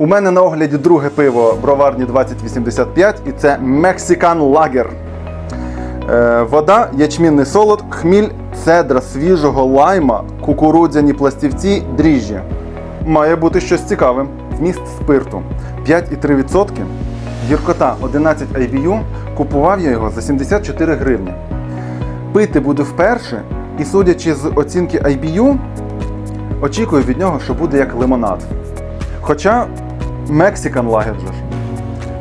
У мене на огляді друге пиво броварні 2085 і це Mexican Lager. Е, вода, ячмінний солод, хміль, цедра свіжого лайма, кукурудзяні пластівці, дріжджі. Має бути щось цікавим. Вміст спирту 5,3%, гіркота 11 IBU. Купував я його за 74 гривні. Пити буду вперше, і судячи з оцінки IBU, очікую від нього, що буде як лимонад. Хоча Mexican Lager же ж.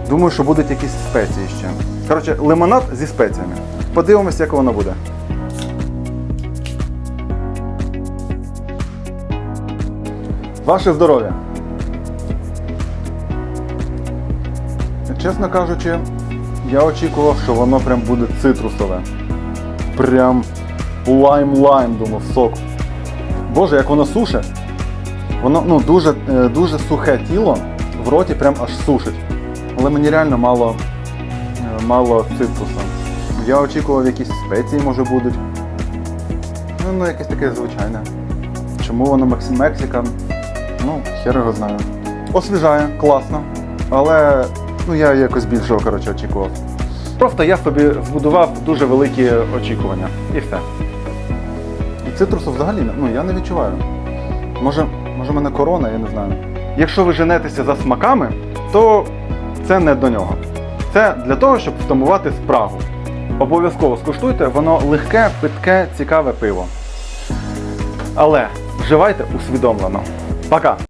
Думаю, що будуть якісь спеції ще. Коротше, лимонад зі спеціями. Подивимося, як воно буде. Ваше здоров'я. Чесно кажучи, я очікував, що воно прям буде цитрусове. Прям лайм-лайм, думав, сок. Боже, як воно суше. Воно ну, дуже, е, дуже сухе тіло, в роті прям аж сушить. Але мені реально мало, е, мало цитруса. Я очікував, якісь спеції може будуть. Ну, ну якесь таке звичайне. Чому воно Мекс- Мексикан? Ну, хер його знаю. Освіжає, класно. Але ну, я якось більшого коротше, очікував. Просто я собі збудував дуже великі очікування. І все. І цитрусу взагалі ну, я не відчуваю. Може, може, в мене корона, я не знаю. Якщо ви женетеся за смаками, то це не до нього. Це для того, щоб втамувати спрагу. Обов'язково скуштуйте, воно легке, питке, цікаве пиво. Але вживайте усвідомлено. Пока!